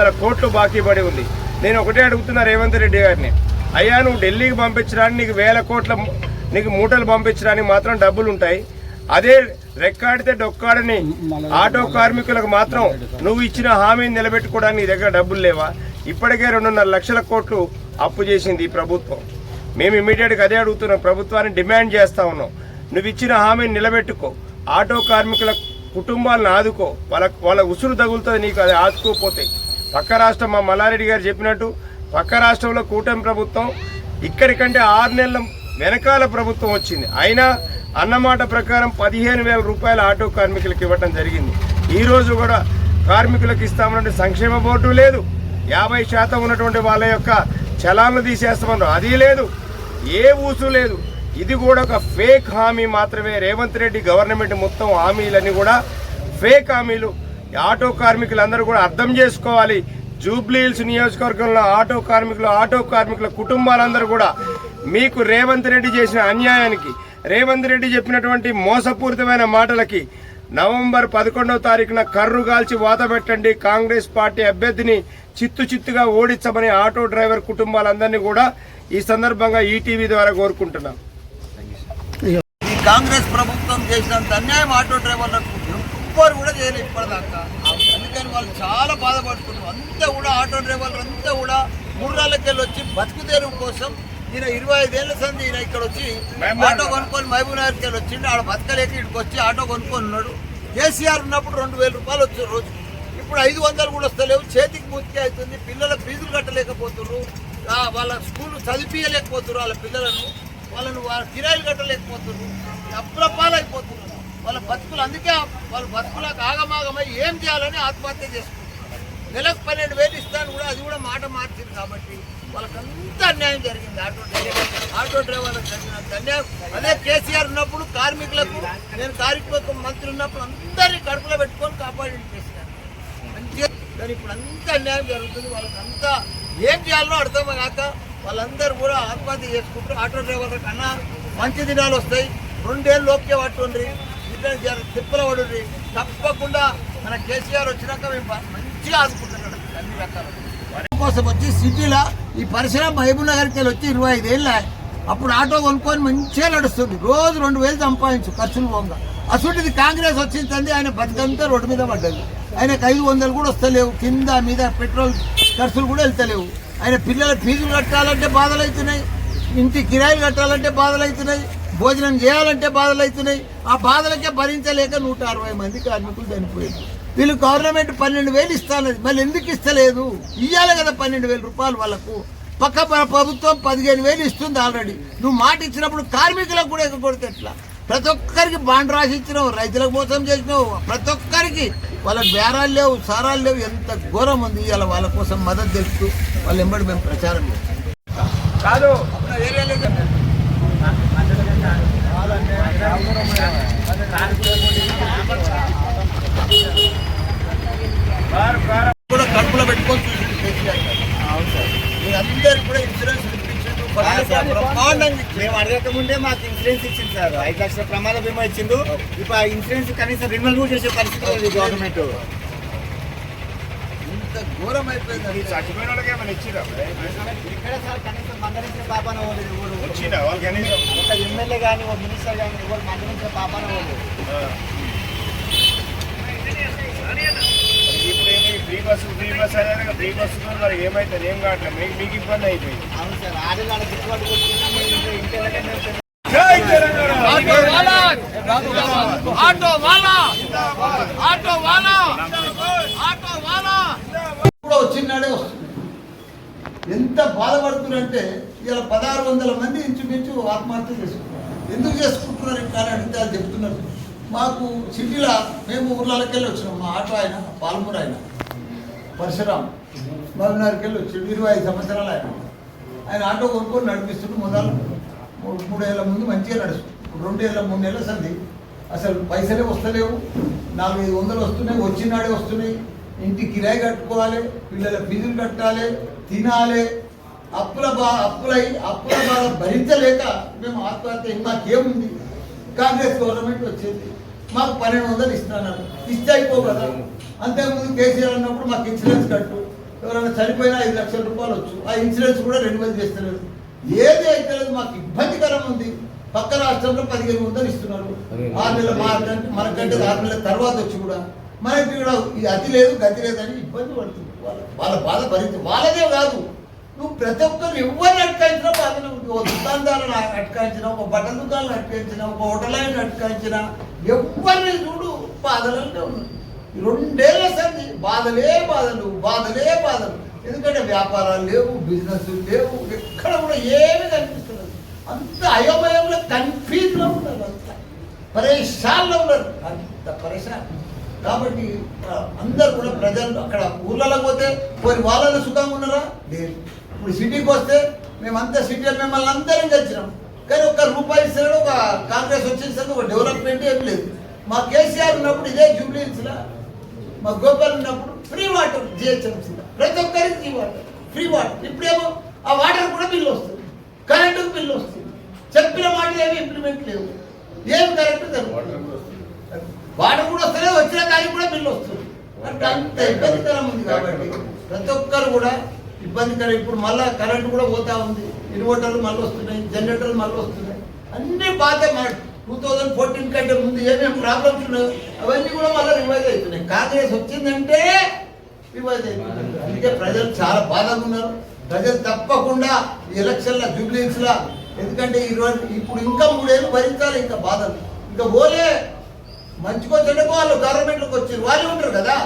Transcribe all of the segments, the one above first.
వందల కోట్లు బాకీ పడి ఉంది. నేను ఒకటే అడుగుతున్నా రేవంత్ రెడ్డి గారిని. అయ్యా నువ్వు ఢిల్లీకి పంపించడానికి నీకు వేల కోట్ల నీకు మూటలు పంపించడానికి మాత్రం డబ్బులు ఉంటాయి అదే రెక్కాడితే డొక్కాడని ఆటో కార్మికులకు మాత్రం నువ్వు ఇచ్చిన హామీని నిలబెట్టుకోవడానికి నీ దగ్గర డబ్బులు లేవా? ఇప్పటికే రెండున్నర లక్షల కోట్లు అప్పు చేసింది ఈ ప్రభుత్వం. మేము ఇమీడియట్గా అదే అడుగుతున్నాం ప్రభుత్వాన్ని డిమాండ్ చేస్తా ఉన్నాం. నువ్వు ఇచ్చిన హామీని నిలబెట్టుకో. ఆటో కార్మికుల కుటుంబాలను ఆదుకో. వాళ్ళ వాళ్ళ ఉసురు తగులుతుంది నీకు అది ఆదుకోకపోతే. పక్క రాష్ట్రం మా మల్లారెడ్డి గారు చెప్పినట్టు పక్క రాష్ట్రంలో కూటమి ప్రభుత్వం ఇక్కడికంటే ఆరు నెలల వెనకాల ప్రభుత్వం వచ్చింది. అయినా అన్నమాట ప్రకారం పదిహేను వేల రూపాయల ఆటో కార్మికులకు ఇవ్వడం జరిగింది. ఈరోజు కూడా కార్మికులకు ఇస్తామన్నటువంటి సంక్షేమ బోర్డు లేదు. యాభై శాతం ఉన్నటువంటి వాళ్ళ యొక్క చలాన్లు తీసేస్తామన్నారు. అది లేదు. ఏ ఊసు లేదు. ఇది కూడా ఒక ఫేక్ హామీ మాత్రమే. రేవంత్ రెడ్డి గవర్నమెంట్ మొత్తం హామీలన్నీ కూడా ఫేక్ హామీలు. ఆటో కార్మికులందరూ కూడా అర్థం చేసుకోవాలి. జూబ్లీ హిల్స్ నియోజకవర్గంలో ఆటో కార్మికులు ఆటో కార్మికుల కుటుంబాలందరూ కూడా మీకు రేవంత్ రెడ్డి చేసిన అన్యాయానికి రేవంత్ రెడ్డి చెప్పినటువంటి మోసపూరితమైన మాటలకి నవంబర్ పదకొండవ తారీఖున కర్రు కాల్చి వాత పెట్టండి. కాంగ్రెస్ పార్టీ అభ్యర్థిని చిత్తు చిత్తుగా ఓడించమని ఆటో డ్రైవర్ కుటుంబాలందరినీ కూడా ఈ సందర్భంగా ఈటీవీ ద్వారా కోరుకుంటున్నాం. ఈ కాంగ్రెస్ ప్రభుత్వం చేసినంత అన్యాయం ఆటో డ్రైవర్లకు ఎవ్వరు కూడా చేయలేదు ఇప్పటిదాకా. అందుకని వాళ్ళు చాలా బాధపడుతున్నారు. అంతా కూడా ఆటో డ్రైవర్లు అంతా కూడా మూడాలకెళ్ళి వచ్చి బతుకు తెరువు కోసం ఈయన ఇరవై ఐదేళ్ళ సంది ఈయన ఇక్కడ వచ్చి ఆటో కొనుక్కొని మహబూబ్ నగర్కి వెళ్ళి వచ్చిండు ఆడ బతకలేక ఇక్కడికి వచ్చి ఆటో కొనుక్కొని ఉన్నాడు. కేసీఆర్ ఉన్నప్పుడు రెండు వేల రూపాయలు వచ్చారు రోజు. ఇప్పుడు ఐదు వందలు కూడా వస్తలేవు. చేతికి మూతికి అవుతుంది. పిల్లల ఫీజులు కట్టలేకపోతున్నారు వాళ్ళ స్కూల్ చదివించలేకపోతున్నారు వాళ్ళ పిల్లలను. వాళ్ళను వాళ్ళ కిరాయిలు కట్టలేకపోతున్నారు అప్పుల పాలైపోతున్నారు వాళ్ళ బతుకులు అందుకే వాళ్ళ బతుకులకు ఆగమాగమై ఏం చేయాలని ఆత్మహత్య చేసుకుంటున్నారు నెలకు పన్నెండు వేలు ఇస్తాను కూడా అది కూడా మాట మార్చింది కాబట్టి వాళ్ళకంతా అన్యాయం జరిగింది. ఆటో డ్రైవర్ ఆటో డ్రైవర్లకు జరిగినంత అన్యాయం. అదే కేసీఆర్ ఉన్నప్పుడు కార్మికులకు నేను కార్మిక మంత్రి ఉన్నప్పుడు అందరినీ కడుపులో పెట్టుకొని కాపాడి కేసీఆర్. మంచిగా కానీ ఇప్పుడు అంతా అన్యాయం జరుగుతుంది. వాళ్ళకంతా ఏం చేయాలో అర్థం కాక వాళ్ళందరూ కూడా ఆత్మహత్య చేసుకుంటారు. ఆటో డ్రైవర్ల కన్నా మంచి దినాలు వస్తాయి. రెండేళ్ళు లోపే పట్టుండ్రి ఇట్లా చేయాలి తిప్పల పడుండ్రి తప్పకుండా మన కేసీఆర్ వచ్చినాక మేము మంచిగా ఆదుకుంటున్నాడు అన్ని రకాల. కోసం వచ్చి సిటీలో ఈ పరిసరం మహబూబ్ నగర్కి వెళ్ళి వచ్చి ఇరవై ఐదేళ్ళ అప్పుడు ఆటో కొనుక్కొని మంచిగా నడుస్తుంది. రోజు రెండు వేలు సంపాదించు ఖర్చులు పోగా. అసలుది కాంగ్రెస్ వచ్చింది ఆయన బతికంతా రోడ్డు మీద పడ్డది. ఆయనకు ఐదు వందలు కూడా వస్తలేవు. కింద మీద పెట్రోల్ ఖర్చులు కూడా వెళ్తలేవు. ఆయన పిల్లల ఫీజులు కట్టాలంటే బాధలు అవుతున్నాయి. ఇంటి కిరాయిలు కట్టాలంటే బాధలు అవుతున్నాయి. భోజనం చేయాలంటే బాధలు అవుతున్నాయి. ఆ బాధలకే భరించలేక నూట అరవై మంది కార్మికులు చనిపోయారు. వీళ్ళు గవర్నమెంట్ పన్నెండు వేలు ఇస్తానది. మళ్ళీ ఎందుకు ఇస్తలేదు? ఇవ్వాలి కదా పన్నెండు వేల రూపాయలు వాళ్ళకు. పక్క ప్రభుత్వం పదిహేను వేలు ఇస్తుంది ఆల్రెడీ. నువ్వు మాట ఇచ్చినప్పుడు కార్మికులకు కూడా ఎక్కకూడదు ఎట్లా? ప్రతి ఒక్కరికి బాండ్ రాసి ఇచ్చినావు రైతులకు మోసం చేసినావు. ప్రతి ఒక్కరికి. వాళ్ళ బేరాలు లేవు సారాలు లేవు. ఎంత ఘోరం ఉంది. ఇవాళ వాళ్ళ కోసం మద్దతు తెలుపుతూ వాళ్ళు ఎంబడి మేము ప్రచారం చేస్తాం కాదు కూడా కడుపులో పెట్టుకొని చూసింది కేసీఆర్. మీరందరికీ కూడా ఇన్సూరెన్స్. మేము అడగక ముందే మాకు ఇన్సూరెన్స్ ఇచ్చింది సార్. ఐదు లక్షల ప్రమాద బీమా ఇచ్చిండు. ఇప్పుడు ఆ ఇన్సూరెన్స్ కనీసం రెన్యువల్ కూడా చేసే పరిస్థితి గవర్నమెంట్ ఇంత ఘోరం అయిపోయింది చచ్చిపోయిన వాళ్ళకి ఏమైనా ఇచ్చిరా ఇక్కడ సార్ కనీసం మందరించిన పాపాన. వచ్చిందా వాళ్ళకి కనీసం ఒక ఎమ్మెల్యే కానీ ఒక మినిస్టర్ కానీ ఎవరు మందరించిన పాపాన ఫ్రీ బస్సు ఫ్రీ బస్ అనేది ఫ్రీ బస్సు మరి ఏమైతుంది? ఏం కావట్లేదు మీకు మీకు ఇబ్బంది అయిపోయింది. అవును సార్ ఆడవాళ్ళ గిట్టుబాటు ఆటో వాలా! ఆటో వాలా! ఆటో వాలా! వచ్చినాడే వస్తుంది ఎంత బాధపడుతున్నారంటే ఇలా పదహారు వందల మంది ఇంచుమించు ఆత్మహత్య చేసుకుంటున్నారు ఎందుకు చేసుకుంటున్నారు ఇంకా అని అడిగితే అది చెప్తున్నారు. మాకు సిటీలో మేము ఊర్లకి వెళ్ళి వచ్చినాం. మా ఆటో ఆయన పాలమూరు ఆయన పరశురామ్ మహబూబ్నగర్కి వెళ్ళి వచ్చి ఇరవై ఐదు సంవత్సరాలు ఆయన. ఆయన ఆటో కొనుక్కొని నడిపిస్తుంటే మొదలు. మూడు మూడేళ్ళ ముందు మంచిగా నడుస్తుంది. రెండేళ్ళ మూడు నెలల సంది. అసలు పైసలే వస్తలేవు. నాలుగైదు వందలు వస్తున్నాయి. వచ్చినాడే వస్తున్నాయి. ఇంటి కిరాయి కట్టుకోవాలి. పిల్లల ఫీజులు కట్టాలి. తినాలి. అప్పుల బా అప్పులై అప్పుల బాధ భరించలేక మేము ఆత్మహత్య మాకేముంది కాంగ్రెస్ గవర్నమెంట్ వచ్చేది. మాకు పన్నెండు వందలు ఇస్తున్నారు. ఇస్తే అయిపో కదా. అంతకుముందు కేసీఆర్ అన్నప్పుడు మాకు ఇన్సూరెన్స్ కట్టు. ఎవరైనా చనిపోయినా ఐదు లక్షల రూపాయలు వచ్చు. ఆ ఇన్సూరెన్స్ కూడా రెండు మంది చేస్తున్నారు ఏది అయితే లేదు మాకు ఇబ్బందికరం ఉంది. పక్క రాష్ట్రంలో పదిహేను వందలు ఇస్తున్నారు. ఆరు నెలల మనకంటే మనకంటే ఆరు నెలల తర్వాత వచ్చి కూడా. మనకి కూడా ఈ అతి లేదు గతి లేదని ఇబ్బంది పడుతుంది. వాళ్ళ వాళ్ళ బాధ భరించు వాళ్ళదే కాదు. నువ్వు ప్రతి ఒక్కరు ఎవరిని అటకాయించినా బాధనే ఉంది ఒక దుకాణదారుని అటకాయించినా ఒక బట్టల దుకాణాలను అటకాయించినా ఒక హోటల్ ఆయన అటకాయించినా ఎవరిని చూడు బాధలంటే ఉన్నాయి రెండేళ్ళ సంది బాధలే బాధలు బాధలే బాధలు. ఎందుకంటే వ్యాపారాలు లేవు బిజినెస్ లేవు ఎక్కడ కూడా ఏమి కనిపిస్తున్నది అంత అయోమయంలో కన్ఫ్యూజ్లో ఉన్నారు అంత. పరేషాల్లో ఉన్నారు అంత పరేషాన్. కాబట్టి అందరు కూడా ప్రజలు అక్కడ ఊళ్ళలో పోతే కొన్ని వాళ్ళలో సుఖంగా ఉన్నారా? లేదు. ఇప్పుడు సిటీకి వస్తే మేమంతా సిటీలో మిమ్మల్ని అందరం కలిసినాం. కానీ ఒక్క రూపాయి ఇస్తున్నాడు ఒక కాంగ్రెస్ వచ్చేసరికి ఒక డెవలప్మెంట్ ఏం లేదు. మా కేసీఆర్ ఉన్నప్పుడు ఇదే జూబ్లీహిల్స్లో మా గోపాల్ ఉన్నప్పుడు ఫ్రీ వాటర్ జిహెచ్ఎంసీ ప్రతి ఒక్కరికి ఫ్రీ వాటర్ ఫ్రీ వాటర్. ఇప్పుడేమో ఆ వాటర్ కూడా బిల్లు వస్తుంది. కరెంటుకు బిల్లు వస్తుంది. చెప్పిన మాటలు ఏమి ఇంప్లిమెంట్ లేవు. ఏమి కరెక్ట్ జరుగుతుంది వాటర్ కూడా వస్తలేదు వచ్చిన దానికి కూడా బిల్లు వస్తుంది. అంటే అంత ఇబ్బందికరం ఉంది కాబట్టి ప్రతి ఒక్కరు కూడా ఇబ్బందికరం. ఇప్పుడు మళ్ళీ కరెంట్ కూడా పోతా ఉంది. ఇన్వర్టర్లు మళ్ళీ వస్తున్నాయి జనరేటర్లు మళ్ళీ వస్తున్నాయి. అన్నీ బాధ మాట టూ థౌజండ్ ఫోర్టీన్ కంటే ముందు ఏమేమి ప్రాబ్లమ్స్ ఉన్నాయో అవన్నీ కూడా మళ్ళీ రివైజ్ అవుతున్నాయి. కాంగ్రెస్ వచ్చిందంటే రివైజ్ అవుతుంది. అందుకే ప్రజలు చాలా బాధగా ఉన్నారు. ప్రజలు తప్పకుండా ఈ ఎలక్షన్ల జూబ్లీస్లా ఎందుకంటే ఇరవై ఇప్పుడు ఇంకా మూడేళ్ళు భరించాలి ఇంకా బాధలు. ఇంకా పోలే. మంచికో చెడ్డకో వాళ్ళు గవర్నమెంట్లోకి వచ్చారు వాళ్ళు ఉంటారు కదా.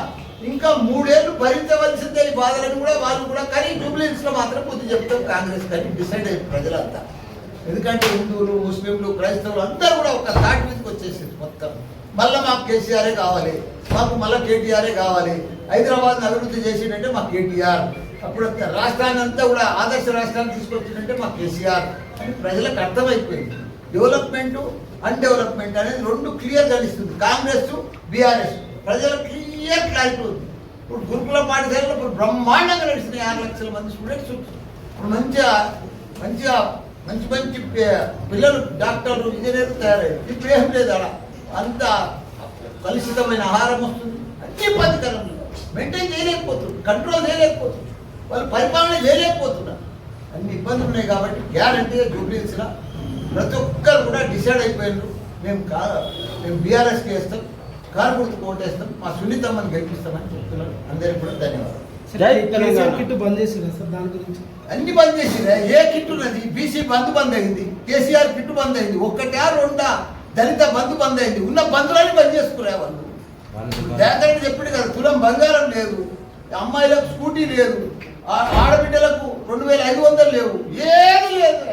ఇంకా మూడేళ్ళు భరించవలసిందే ఈ బాధలను కూడా వాళ్ళు కూడా. కానీ జూబ్లీస్లో మాత్రం బుద్ధి చెప్తాం కాంగ్రెస్ కానీ డిసైడ్ అయ్యారు ప్రజలంతా. ఎందుకంటే హిందువులు ముస్లింలు క్రైస్తవులు అందరూ కూడా ఒక థాట్ మీదకి వచ్చేసింది మొత్తం. మళ్ళీ మాకు కేసీఆరే కావాలి మాకు మళ్ళీ కేటీఆరే కావాలి. హైదరాబాద్ అభివృద్ధి చేసిందంటే మాకు కేటీఆర్. అప్పుడు రాష్ట్రాన్ని అంతా కూడా ఆదర్శ రాష్ట్రాన్ని తీసుకొచ్చిందంటే మాకు కేసీఆర్ అని ప్రజలకు అర్థమైపోయింది. డెవలప్మెంట్ అన్డెవలప్మెంట్ అనేది రెండు క్లియర్ కనిపిస్తుంది కాంగ్రెస్ బీఆర్ఎస్. ప్రజలకి క్లియర్ క్లారిటీ ఉంది ఇప్పుడు గురుకుల పాఠశాలలో ఇప్పుడు బ్రహ్మాండంగా నడిచినాయి ఆరు లక్షల మంది స్టూడెంట్స్ ఇప్పుడు మంచిగా మంచిగా మంచి మంచి పిల్లలు డాక్టర్లు ఇంజనీర్లు తయారయ్యారు. ఇప్పుడు ఏం లేదు అలా. అంత కలుషితమైన ఆహారం వస్తుంది. అన్ని ఇబ్బందికరం మెయింటైన్ చేయలేకపోతుంది కంట్రోల్ చేయలేకపోతుంది వాళ్ళు పరిపాలన చేయలేకపోతున్నారు. అన్ని ఇబ్బందులు ఉన్నాయి కాబట్టి గ్యారంటీగా జూబ్లీస్లో ప్రతి ఒక్కరు కూడా డిసైడ్ అయిపోయినారు. మేము కా మేము బీఆర్ఎస్కి వేస్తాం కారు గుర్తు ఓటేస్తాం మా సునీతమ్మని గెలిపిస్తామని చెప్తున్నారు. అందరికీ కూడా ధన్యవాదాలు. కేసీఆర్ కిట్ బంద్ చేసిందా సార్ దాని గురించి? అన్ని బంద్ చేసిందే ఏ కిట్ ఉన్నది? బీసీ బంద్ బంద్ అయింది కేసీఆర్ కిట్ బంద్ అయింది ఒక్కటా రెండా దళిత బంద్ బంద్ అయింది. ఉన్న బంధువులని బంద్ చేసుకునే వాళ్ళు. జాగ్రత్త చెప్పాడు కదా తులం బంగారం లేదు అమ్మాయిలకు స్కూటీ లేదు ఆ- ఆడబిడ్డలకు రెండు వేల ఐదు వందలు లేవు ఏది లేదు.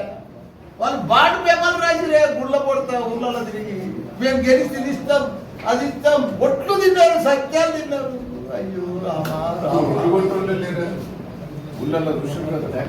వాళ్ళు బాటు పేపర్లు రాసిరే గుళ్ళ పడతా ఊళ్ళలో తిరిగి. మేము గెలిచి ఇస్తాం అది బొట్లు తిన్నారు సత్యాలు తిన్నారు. అయ్యో ఊళ్ళల్లో దృశ్యం కదా